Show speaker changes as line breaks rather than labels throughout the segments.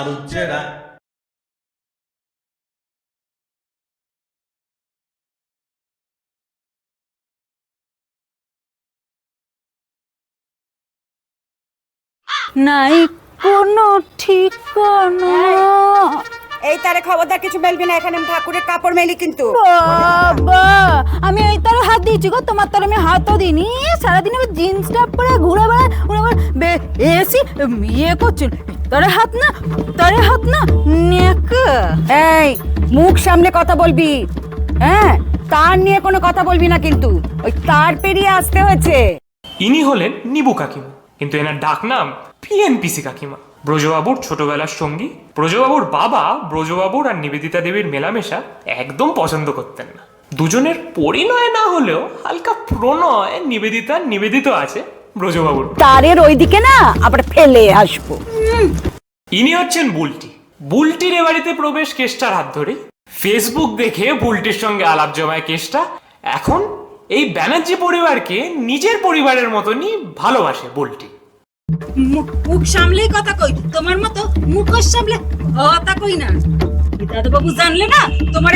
বারুদ জেরা
নাই কোনো ঠিকানা
এই তারে খবরদার কিছু বলবি না এখানে ঠাকুরের কাপড় মেলি কিন্তু।
বাবা আমি এই তারে হাত দিয়েছি গো তোমার তার আমি হাতও দিইনি। সারাদিন আমি জিন্স টপ পরে ঘুরে বেড়াই উনি আবার এসি ইয়ে করছেন তারে হাত না তারে হাত না নেক।
এই মুখ সামনে কথা বলবি। হ্যাঁ তার নিয়ে কোনো কথা বলবি না কিন্তু। ওই তার পেরিয়ে আসতে হয়েছে।
ইনি হলেন নিবু কাকিমা কিন্তু এনার ডাক নাম পিএনপিসি কাকিমা। ব্রজবাবুর ছোটবেলার সঙ্গী ব্রজবাবুর বাবা ব্রজবাবুর আর নিবেদিতা দেবীর মেলামেশা একদম পছন্দ করতেন না। দুজনের পরিণয় না হলেও হালকা প্রণয় নিবেদিতা নিবেদিত আছে। ব্রজবাবুর
তারের ওইদিকে না আবার ফেলে আসব।
ইনি হচ্ছেন বুলটি। বুলটির এ বাড়িতে প্রবেশ কেষ্টার হাত ধরে ফেসবুক দেখে বুলটির সঙ্গে আলাপ জমায় কেষ্টা। এখন এই ব্যানার্জি পরিবারকে নিজের পরিবারের মতনই ভালোবাসে বুলটি।
মুখ সামলেই কথা কই তোমার মতো মুখ সামলে কথা কই না। দাদা বাবু জানলে না তোমার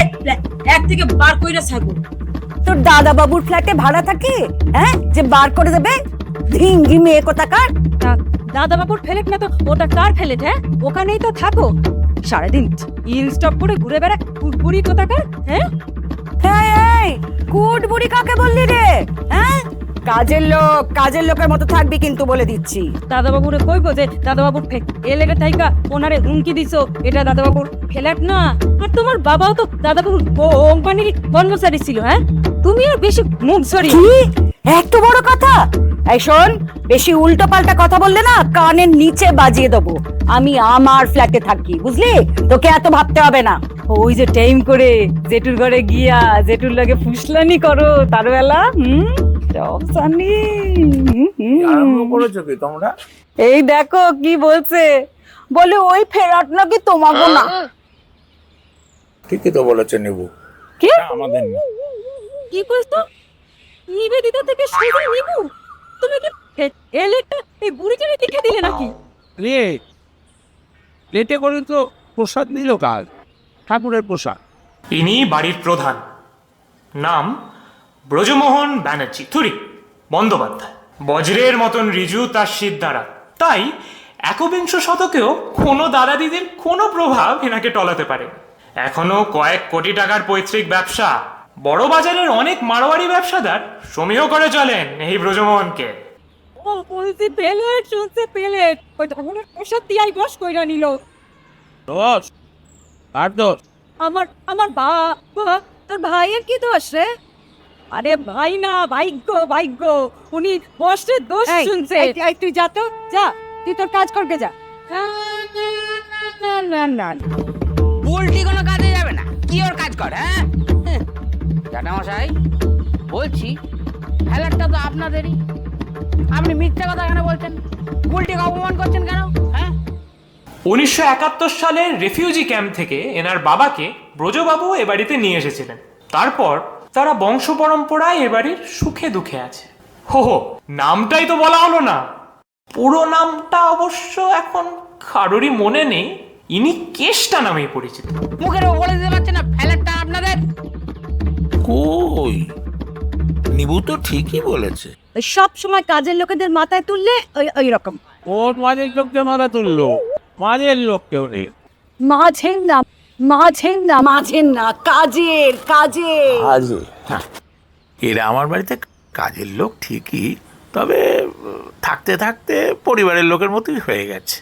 এক থেকে বার কইরা ছাগো
তোর দাদা বাবুর ফ্ল্যাটে ভাড়া থাকে হ্যাঁ? যে বার করে দেবে ধিঙ্গি মেয়ে কোথাকার
দাদা বাবুর ফেলেট না তো ওটা কার ফেলেট হ্যাঁ? ওখানেই তো থাকো। সারাদিন ইল স্টপ করে ঘুরে বেড়া কুড়কুড়ি কোথাকার হ্যাঁ?
এই, এই কুট বুড়ি কাকে বললি রে হ্যাঁ? কাজের লোক কাজের লোকের মতো থাকবি কিন্তু বলে দিচ্ছি।
দাদা বাবুরে কইবো যে দাদা বাবুর এলেটা থাইকা ওনারে হুমকি দিছো এটা দাদা বাবুর ফ্ল্যাট না। আর তোমার বাবাও তো দাদা বাবুর কোম্পানির কর্মচারী ছিল হ্যাঁ? তুমি আর বেশি মুখ সরি
এত বড় কথা? এই শোন বেশি উল্টো পাল্টা কথা বললে না কানের নিচে বাজিয়ে দেবো। আমি আমার ফ্ল্যাটে থাকি বুঝলি? তোকে এত ভাবতে হবে না।
ওই যে টাইম করে জেঠুর ঘরে গিয়া জেঠুর লাগে ফুসলানি করো তার বেলা হুম? রসানি
করেছ কি তোমরা?
এই দেখো কি বলছে। বলে ওই ফেরাট নাকি তোমাকে না।
ঠিকই তো বলেছে নিবু।
কি?
আমাদের না।
কি করছ নিবেদিতা থেকে সেটা নিবু? তুমি কি এলেটা এই বুড়িটারে দেখে দিলে নাকি?
প্লেট প্লেটে করে তো প্রসাদ নিল কাল ঠাকুরের প্রসাদ।
ইনি বাড়ির প্রধান। নাম ব্রজমোহন ব্যানার্জি থুরি বন্দ্যোপাধ্যায়। বজ্রের মতন রিজু তার শীত দ্বারা। তাই একবিংশ শতকেও কোনো দাদাদিদির কোনো প্রভাব এনাকে টলাতে পারে। এখনও কয়েক কোটি টাকার পৈতৃক ব্যবসা বড় বাজারের অনেক মারোয়ারি ব্যবসাদার সমীহ করে চলেন এই ব্রজমোহনকে।
ও বলছি পেলেট শুনছে পেলেট। ওই ঠাকুরের প্রসাদ দিয়াই বস কইরা নিল।
দোষ? আর দোষ?
আমার আমার বাবা তোর ভাইয়ের কি দোষ রে? আরে ভাই না ভাগ্য ভাগ্য উনি বসের দোষ শুনছে।
তুই যা তো যা তুই তোর কাজ করবে যা।
না না না।
উল্টি কোনো কাজে যাবে না। কি ওর কাজ কর হ্যাঁ? জানা মশাই বলছি ফ্ল্যাটটা তো আপনাদেরই। আপনি মিথ্যা কথা কেন বলছেন। উল্টিকে অপমান করছেন কেন? হ্যাঁ?
উনিশশো একাত্তর সালের রেফিউজি ক্যাম্প থেকে এনার বাবাকে ব্রজবাবু এ বাড়িতে নিয়ে এসেছিলেন। তারপর তারা বংশ পরম্পরায় এ বাড়ির সুখে দুঃখে আছে। হো হো নামটাই তো বলা হলো না। পুরো নামটা অবশ্য এখন কারোরই মনে নেই। ইনি কেষ্টা নামেই পরিচিত।
মুখের বলে দিতে পারছেন না ফ্ল্যাটটা আপনাদের?
কই? নিবু তো ঠিকই বলেছে।
ওই সব সময় কাজের লোকেদের মাথায় তুললে ওই ওই রকম।
ওর মাঝের লোককে মারা তুললো? মাঝের লোক কেউ নেই।
মাঝের না মাঝের না মাঝের না কাজের কাজের।
আজে এরা আমার বাড়িতে কাজের লোক ঠিকই তবে থাকতে থাকতে পরিবারের লোকের মতোই হয়ে গেছে।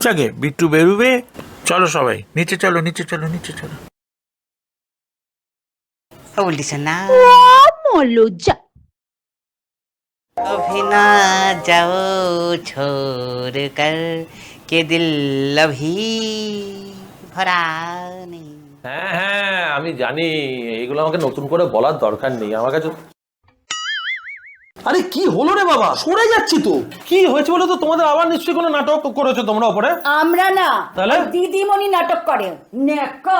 যাকে বিট্টু বেরুবে চলো সবাই নিচে চলো নিচে চলো নিচে চলো।
বলছে না
লজ্জা
अभी ना जाओ छोड़ कर के दिल अभी भरा नहीं
হ্যাঁ হ্যাঁ আমি জানি এইগুলো আমাকে নতুন করে বলার দরকার নেই আমার কাছে আরে কি হলো রে বাবা সরে যাচ্ছি তো কি হয়েছে বলে তো তোমাদের আবার নিশ্চয়ই কোনো নাটক করেছো তোমরা ওপরে
আমরা না
তাহলে?
দিদিমণি নাটক করে নেকা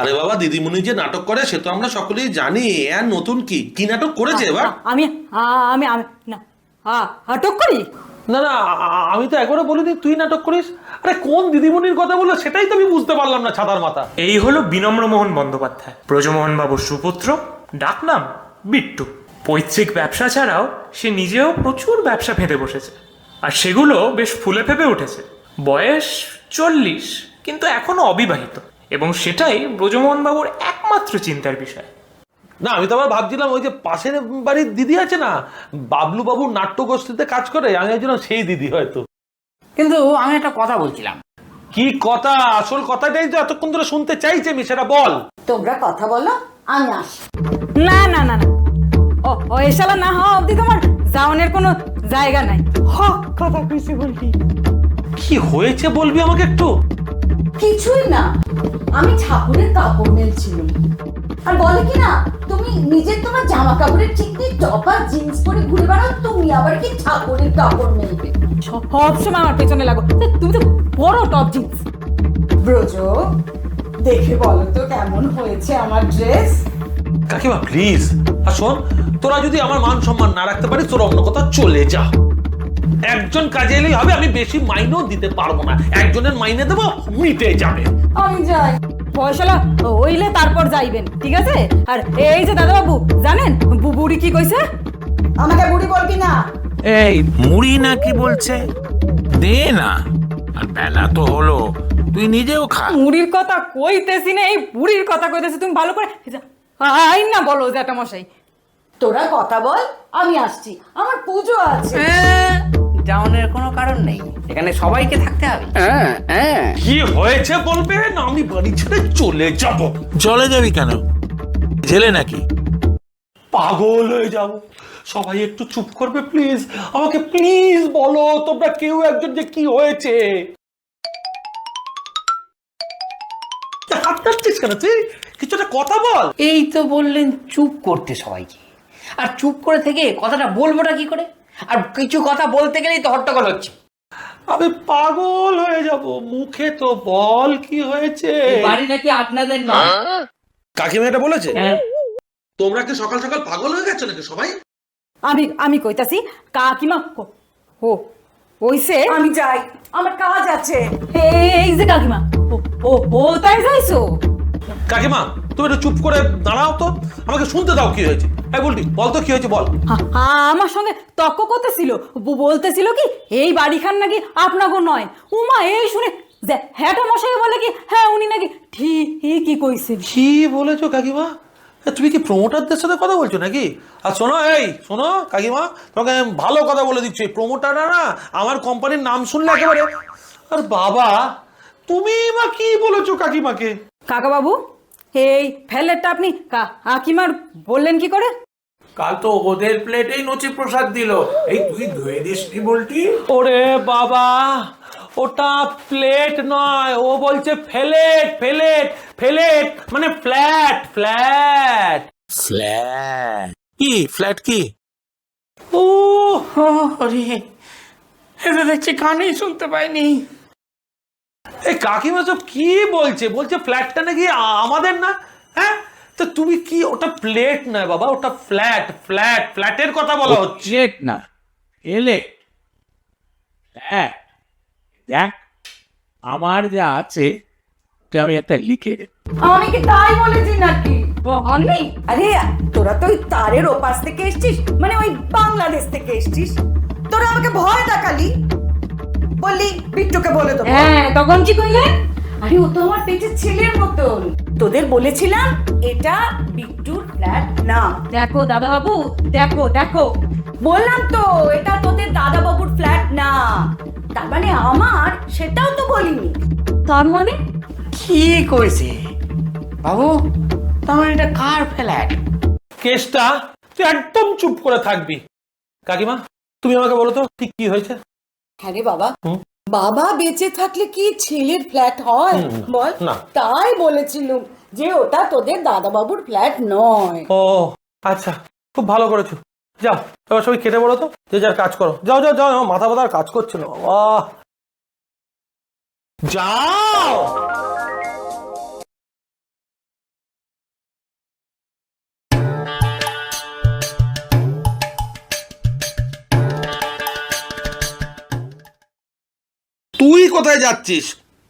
আরে বাবা দিদিমণি যে নাটক করে সে তো আমরা সকলেই জানি। আর নতুন কি? কি নাটক করেছে এবার?
আমি আমি আমি না
আটক করি?
না না আমি তো একবারও বলিনি তুই নাটক করিস? আরে কোন দিদিমণির কথা বলল সেটাই তো আমি বুঝতে পারলাম না ছাতার মাথা।
এই হলো বিনম্রমোহন বন্দ্যোপাধ্যায়। ব্রজমোহন বাবুর সুপুত্র ডাকনাম বিট্টু। পৈতৃক ব্যবসা ছাড়াও সে নিজেও প্রচুর ব্যবসা ফেঁদে বসেছে। আর সেগুলো বেশ ফুলে ফেপে উঠেছে। বয়স চল্লিশ কিন্তু এখনও অবিবাহিত। এবং সেটাই ব্রজমোহন বাবুর একমাত্র চিন্তার বিষয়।
না আমি তো আবার ভাবছিলাম ওই যে পাশের বাড়ির দিদি আছে না বাবলু বাবুর নাট্যগোষ্ঠীতে কাজ করে আমি ভাবছিলাম সেই দিদি হয়তো।
কিন্তু আমি একটা কথা বলছিলাম।
কি কথা? আসল কথাটাই তো এতক্ষণ ধরে শুনতে চাইছে আমি সেটা বল।
তোমরা কথা বলো আমি আসি।
না না না না। ও ও এসালা না হওয়া অবধি তোমার যাওনের কোনো জায়গা নাই। হক কথা কইছে বলবি।
কি হয়েছে বলবি আমাকে একটু?
কিছুই না। আমি ঠাকুরের কাপড় মেলছিলাম। আর বলে কি না তুমি নিজের তোমার জামা কাপড়ের ঠিক নেই টপা জিন্স পরে ঘুরে বেড়াও তুমি আবার কি ঠাকুরের কাপড় মেলবে?
সব সময় আমার পেছনে লাগো। তুমি তো বড় টপ জিন্স।
ব্রজ দেখে বলো তো কেমন হয়েছে আমার ড্রেস?
কাকিমা প্লিজ আর শোন তোরা যদি আমার মান সম্মান না রাখতে পারিস তোরা অন্য কোথাও চলে যা। একজন কাজে এলেই হবে আমি বেশি মাইনেও দিতে পারব না। একজনের মাইনে দেবো মিটে যাবে।
আমি যাই। পয়সালা ওইলে তারপর যাইবেন ঠিক আছে? আর এই যে দাদাবাবু জানেন কি কইছে?
আমাকে বুড়ি বলবি না।
এই
মুড়ি না কি বলছে দে না। আর বেলা তো হলো তুই নিজেও খা।
মুড়ির কথা কইতেছি না এই বুড়ির কথা কইতেছি তুমি ভালো করে আই না বলো জ্যাঠা মশাই
তোরা কথা বল আমি আসছি। আমার পুজো আছে।
যাওয়ানোর কোনো কারণ নেই। এখানে সবাইকে থাকতে হবে। হ্যাঁ হ্যাঁ।
কি হয়েছে বলবে? না আমি বাড়ি ছেড়ে চলে যাব।
চলে যাবি কেন? জেলে নাকি?
পাগল হয়ে যাব। সবাই একটু চুপ করবে প্লিজ আমাকে প্লিজ বলো তোমরা কেউ একজন যে কি হয়েছে? হাত কাটছিস কেন তুই কিছু একটা কথা বল।
এই তো বললেন চুপ করতে সবাইকে। আর চুপ করে থেকে কথাটা বলবোটা কি করে? আর কিছু কথা বলতে গেলেই তো হট্টগোল হচ্ছে।
আমি পাগল হয়ে যাব। মুখে তো বল কি হয়েছে?
বাড়ি নাকি আপনাদের না
কাকিমা এটা বলেছে?
হ্যাঁ।
তোমরা কি সকাল সকাল পাগল হয়ে গেছো নাকি সবাই?
আমি আমি কইতাছি কাকিমা কো- ও ওইছে
আমি যাই আমার কাজ আছে।
এই যে কাকিমা ও ও ও তাই যাইছো?
কাকিমা তুমি একটু চুপ করে দাঁড়াও তো। আমাকে শুনতে দাও কি হয়েছে। এই বলটি বল তো কি হয়েছে বল।
আমার সঙ্গে তর্ক করতেছিল। বলতেছিল কি এই বাড়িখান নাকি আপনাগো নয়। উমা এই শুনে হ্যাটা মশাই বলে কি হ্যাঁ উনি নাকি ঠিকই কইছে
কি বলেছ কাকিমা? তুমি কি প্রমোটারদের সাথে কথা বলছো নাকি? আর শোনো এই শোনো কাকিমা তোমাকে আমি ভালো কথা বলে দিচ্ছি। প্রমোটাররা না আমার কোম্পানির নাম শুনলে একেবারে আর বাবা তুমি বা কি বলেছ কাকিমাকে?
কাকা বাবু এই ফেলেরটা আপনি। কা- কাকিমার বললেন কি করে?
কাল তো ওদের প্লেটেই নচি প্রসাদ দিল। এই তুই ধুয়ে দিস কি বলটি?
ওরে বাবা ওটা প্লেট নয় ও বলছে ফেলেট ফেলেট ফেলেট মানে ফ্ল্যাট ফ্ল্যাট।
ফ্ল্যাট। কি ফ্ল্যাট কি?
ও
আরে এটা দেখছি কানেই শুনতে পাইনি।
এই কাকিমা সব কি বলছে? বলছে ফ্ল্যাটটা নাকি আমাদের না? হ্যাঁ? তো তুমি কি ওটা প্লেট নয় বাবা ওটা ফ্ল্যাট ফ্ল্যাট ফ্ল্যাটের কথা বলা হচ্ছে।
চেক না এলে হ্যাঁ দেখ আমার যা আছে ওটা আমি একটা লিখে
আমি কি তাই বলেছি নাকি? অনেক আরে তোরা তো ওই তারের ওপাশ থেকে এসছিস মানে ওই বাংলাদেশ থেকে এসছিস। তোরা আমাকে ভয় দেখালি? বললি বিট্টুকে বলে দেবো।
হ্যাঁ তখন কি কইলে
আরে ও তো আমার পেটের ছেলের মতন। তোদের বলেছিলাম এটা বিট্টুর ফ্ল্যাট না।
দেখো দাদা বাবু দেখো দেখো।
বললাম তো এটা তোদের দাদা বাবুর ফ্ল্যাট না। তার মানে আমার সেটাও তো বলিনি।
তার মানে?
কি কইছে? বাবু তোমার এটা কার ফ্ল্যাট
কেসটা তুই একদম চুপ করে থাকবি। কাকিমা তুমি আমাকে বলো তো ঠিক কি হয়েছে?
হ্যাঁ রে বাবা। বাবা বেঁচে থাকলে কি ছেলের ফ্ল্যাট হয়? বল। তাই বলেছিল যে ওটা তোদের দাদা বাবুর ফ্ল্যাট নয়।
ও আচ্ছা খুব ভালো করেছ। যাও এবার সবাই কেটে বলো তো যে যার কাজ করো। যাও যাও যাও মাথা বাদার কাজ করছে না। বাবা যাও কোথায় যাচ্ছিস?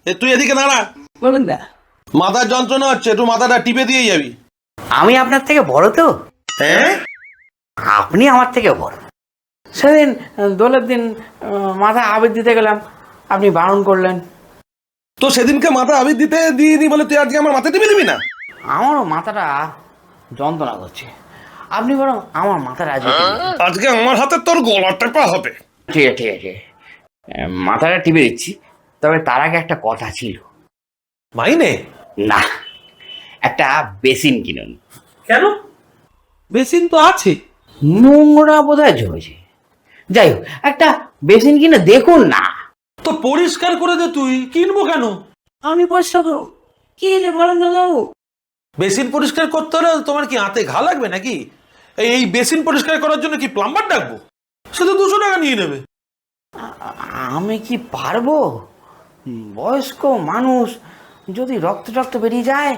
এ তুই এদিকে দাঁড়া।
বলুন না
মাথার যন্ত্রণা হচ্ছে একটু মাথাটা টিপে দিয়ে যাবি।
আমি আপনার থেকে বড় তো?
হ্যাঁ
আপনি আমার থেকে বড়। সেদিন দোলের দিন মাথা আবির দিতে গেলাম। আপনি বারণ করলেন।
তো সেদিনকে মাথা আবির দিতে দিইনি বলে তুই আজকে আমার মাথা টিপে দিবি না?
আমারও মাথাটা যন্ত্রণা করছে। আপনি বরং আমার মাথাটা আজকে
আজকে আমার হাতে তোর গলা টেপা হবে।
ঠিক আছে ঠিক আছে। মাথাটা টিপে দিচ্ছি। তবে তার আগে একটা কথা ছিল।
মাইনে?
না একটা বেসিন কিনুন।
কেন? বেসিন তো আছে।
নোংরা বোধহয় জমেছে যাই হোক একটা বেসিন কিনে দেখুন না।
তো পরিষ্কার করে দে তুই কিনবো কেন?
আমি পয়সা করো কি রে বলেন দাদু
বেসিন পরিষ্কার করতে হলে তোমার কি হাতে ঘা লাগবে নাকি? এই এই বেসিন পরিষ্কার করার জন্য কি প্লাম্বার ডাকবো? সে তো দুশো টাকা নিয়ে নেবে।
আমি কি পারব? বয়স্ক মানুষ যদি রক্ত টক্ত বেরিয়ে যায়?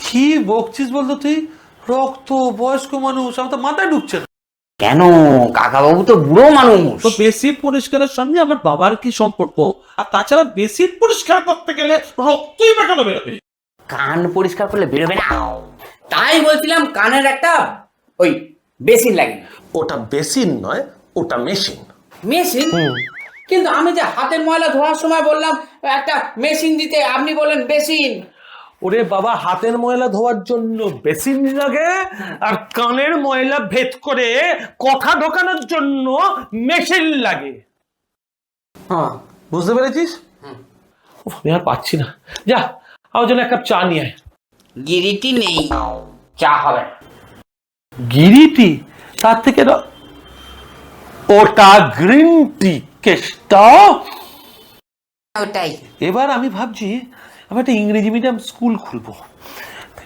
কি বকছিস বলতো তুই? রক্ত বয়স্ক মানুষ আমার তো মাথায় ঢুকছে না।
কেন? কাকাবাবু তো বুড়ো মানুষ।
তো বেসিন পরিষ্কারের সঙ্গে আমার বাবার কি সম্পর্ক? আর তাছাড়া বেসিন পরিষ্কার করতে গেলে রক্তই বা কেন বেরোবে।
কান পরিষ্কার করলে বেরোবে না। তাই বলছিলাম কানের একটা ওই বেসিন লাগে
ওটা বেসিন নয় ওটা মেশিন।
মেশিন? কিন্তু আমি যে হাতের ময়লা ধোয়ার সময় বললাম একটা মেশিন দিতে আপনি বললেন বেসিন
ওরে বাবা হাতের ময়লা ধোয়ার জন্য বেসিন লাগে আর কানের ময়লা ভেদ করে কথা ঢোকানোর জন্য মেশিন লাগে।
হ্যাঁ।
বুঝতে পেরেছিস? উফ, আমি আর পাচ্ছি না। যা আমার জন্য এক কাপ চা নিয়ে আয়।
গিরিটি নেই চা হবে
গিরিটি? তার থেকে ওটা গ্রিন টি কেসটা?
ওটাই।
এবার আমি ভাবছি আমি একটা ইংরেজি মিডিয়াম স্কুল খুলবো।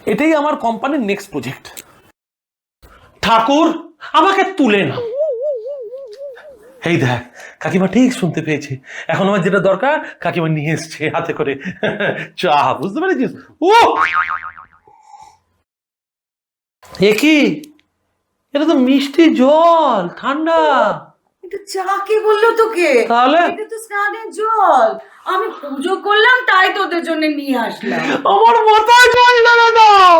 এটাই আমার কোম্পানির নেক্সট প্রজেক্ট ঠাকুর আমাকে তুলে না এই দেখ কাকিমা ঠিক শুনতে পেয়েছে। এখন আমার যেটা দরকার কাকিমা নিয়ে এসছে হাতে করে। চা বুঝতে পেরেছিস? ও এ কি? এটা তো মিষ্টি জল ঠান্ডা।
এটা চা কে বলল তোকে?
তাহলে?
এটা তো স্নানের জল। আমি পুজো করলাম তাই তোদের জন্য নিয়ে আসলাম।
আমার মাথায় জল না দাও